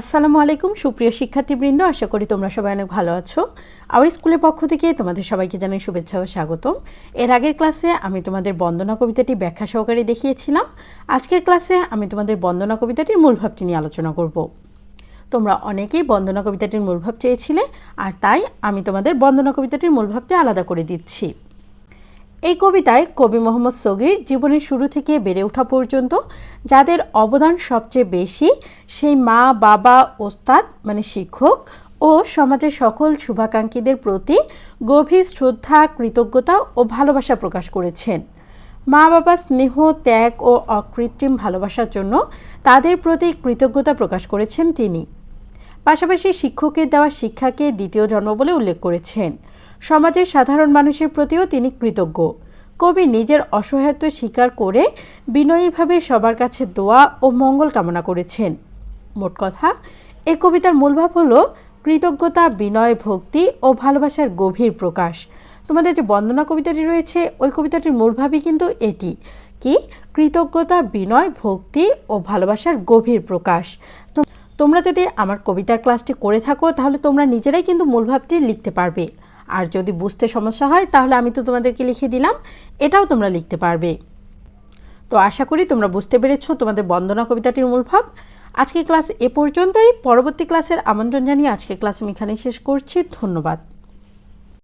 আসসালামু আলাইকুম, সুপ্রিয় শিক্ষার্থীবৃন্দ, আশা করি তোমরা সবাই অনেক ভালো আছো। আমার স্কুলের পক্ষ থেকে তোমাদের সবাইকে জানাই শুভেচ্ছা ও স্বাগতম। এর আগের ক্লাসে আমি তোমাদের বন্দনা কবিতাটি ব্যাখ্যা সহকারে দেখিয়েছিলাম। আজকের ক্লাসে আমি তোমাদের বন্দনা কবিতাটির মূল ভাবটি নিয়ে আলোচনা করব। তোমরা অনেকেই বন্দনা কবিতাটির মূল ভাব চেয়েছিলে, আর তাই আমি তোমাদের বন্দনা কবিতাটির মূল ভাবটি আলাদা করে দিচ্ছি। এই কবিতায় কবি মোহাম্মদ সগির জীবনের শুরু থেকে বেড়ে ওঠা পর্যন্ত যাদের অবদান সবচেয়ে বেশি সেই মা, বাবা, ওস্তাদ মানে শিক্ষক ও সমাজের সকল শুভাকাঙ্ক্ষীদের প্রতি গভীর শ্রদ্ধা, কৃতজ্ঞতা ও ভালোবাসা প্রকাশ করেছেন। মা বাবা স্নেহ, ত্যাগ ও অকৃত্রিম ভালোবাসার জন্য তাদের প্রতি কৃতজ্ঞতা প্রকাশ করেছেন তিনি। পাশাপাশি শিক্ষকের দেওয়া শিক্ষাকে দ্বিতীয় জন্ম বলে উল্লেখ করেছেন। সমাজের সাধারণ মানুষের প্রতিও তিনি কৃতজ্ঞ। কবি নিজের অসহায়ত্ব স্বীকার করে বিনয়ীভাবে সবার কাছে দোয়া ও মঙ্গল কামনা করেছেন। মোট কথা এই কবিতার মূলভাব হলো কৃতজ্ঞতা, বিনয়, ভক্তি ও ভালোবাসার গভীর প্রকাশ। তোমাদের যে বন্দনা কবিতাটি রয়েছে, ওই কবিতাটির মূলভাবই কিন্তু এটি। কি? কৃতজ্ঞতা, বিনয়, ভক্তি ও ভালোবাসার গভীর প্রকাশ। তোমরা যদি আমার কবিতার ক্লাসটি করে থাকো, তাহলে তোমরা নিজেরাই কিন্তু মূলভাবটি লিখতে পারবে। আর যদি বুঝতে সমস্যা হয়, তাহলে আমি তো তোমাদেরকে লিখে দিলাম, এটাও তোমরা লিখতে পারবে। তো আশা করি তোমরা বুঝতে পেরেছ তোমাদের বন্দনা কবিতাটির মূল ভাব। আজকের ক্লাস এ পর্যন্তই। পরবর্তী ক্লাসের আমন্ত্রণ জানিয়ে আজকের ক্লাস আমি এখানেই শেষ করছি। ধন্যবাদ।